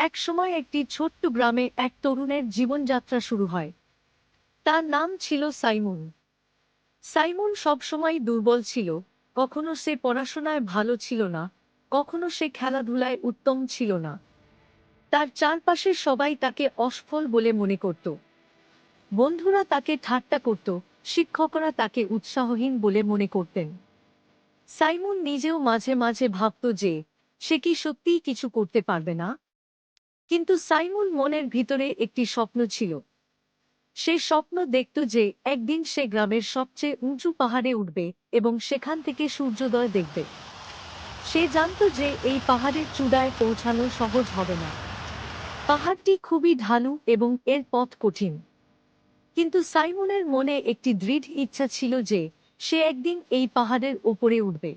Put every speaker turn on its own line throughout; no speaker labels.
একসময় একটি ছোট্ট গ্রামে এক তরুণের জীবনযাত্রা শুরু হয়। তার নাম ছিল সাইমন। সাইমন সবসময় দুর্বল ছিল, কখনো সে পড়াশোনায় ভালো ছিল না, কখনো সে খেলাধুলায় উত্তম ছিল না। তার চারপাশের সবাই তাকে অসফল বলে মনে করত। বন্ধুরা তাকে ঠাট্টা করত, শিক্ষকরা তাকে উৎসাহহীন বলে মনে করতেন। সাইমন নিজেও মাঝে মাঝে ভাবত যে, সে কি সত্যিই কিছু করতে পারবে না? কিন্তু সাইমুল মনের ভিতরে একটি স্বপ্ন ছিল। সে স্বপ্ন দেখত যে একদিন সে গ্রামের সবচেয়ে উঁচু পাহাড়ে উঠবে এবং সেখান থেকে সূর্যোদয় দেখবে। সে জানত যে এই পাহাড়ের চূড়ায় পৌঁছানো সহজ হবে না। পাহাড়টি খুবই ঢালু এবং এর পথ কঠিন। কিন্তু সাইমনের মনে একটি দৃঢ় ইচ্ছা ছিল যে সে একদিন এই পাহাড়ের ওপরে উঠবে।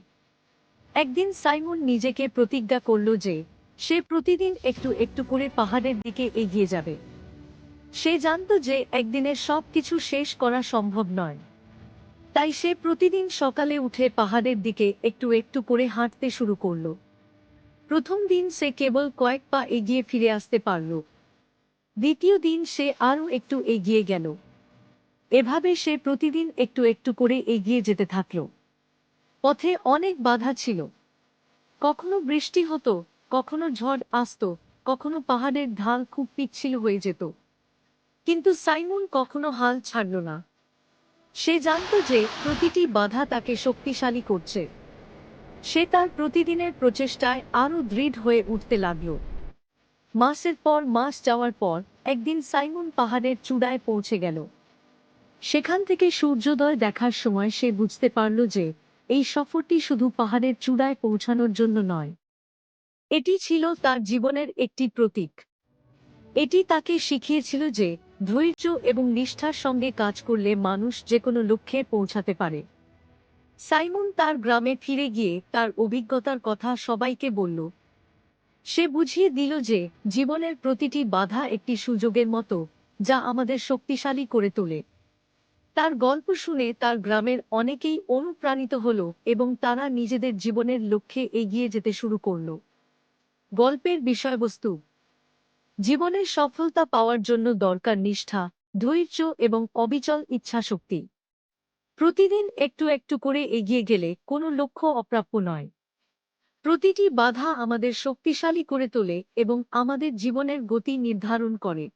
একদিন সাইমন নিজেকে প্রতিজ্ঞা করল যে সে প্রতিদিন একটু একটু করে পাহাড়ের দিকে এগিয়ে যাবে। সে জানত যে একদিনের সব কিছু শেষ করা সম্ভব নয়। তাই সে প্রতিদিন সকালে উঠে পাহাড়ের দিকে একটু একটু করে হাঁটতে শুরু করল। প্রথম দিন সে কেবল কয়েক পা এগিয়ে ফিরে আসতে পারল। দ্বিতীয় দিন সে আরও একটু এগিয়ে গেল। এভাবে সে প্রতিদিন একটু একটু করে এগিয়ে যেতে থাকল। পথে অনেক বাধা ছিল। কখনো বৃষ্টি হতো কখনো ঝড় আসত, কখনো পাহাড়ের ঢাল খুব পিচ্ছিল হয়ে যেত। কিন্তু সাইমন কখনো হাল ছাড়ল না। সে জানত যে প্রতিটি বাধা তাকে শক্তিশালী করছে। সে তার প্রতিদিনের প্রচেষ্টায় আরও দৃঢ় হয়ে উঠতে লাগল। মাসের পর মাস যাওয়ার পর একদিন সাইমন পাহাড়ের চূড়ায় পৌঁছে গেল। সেখান থেকে সূর্যোদয় দেখার সময় সে বুঝতে পারল যে এই সফরটি শুধু পাহাড়ের চূড়ায় পৌঁছানোর জন্য নয়। এটি ছিল তার জীবনের একটি প্রতীক। এটি তাকে শিখিয়েছিল যে ধৈর্য এবং নিষ্ঠার সঙ্গে কাজ করলে মানুষ যে কোনো লক্ষ্যে পৌঁছাতে পারে। সাইমন তার গ্রামে ফিরে গিয়ে তার অভিজ্ঞতার কথা সবাইকে বলল। সে বুঝিয়ে দিল যে জীবনের প্রতিটি বাধা একটি সুযোগের মতো, যা আমাদের শক্তিশালী করে তোলে। তার গল্প শুনে তার গ্রামের অনেকেই অনুপ্রাণিত হল এবং তারা নিজেদের জীবনের লক্ষ্যে এগিয়ে যেতে শুরু করল। গল্পের বিষয়বস্তু। জীবনের সফলতা পাওয়ার জন্য দরকার নিষ্ঠা, ধৈর্য এবং অবিচল ইচ্ছাশক্তি। প্রতিদিন একটু একটু করে এগিয়ে গেলে কোনো লক্ষ্য অপ্রাপ্য নয়। প্রতিটি বাধা আমাদের শক্তিশালী করে তোলে এবং আমাদের জীবনের গতি নির্ধারণ করে।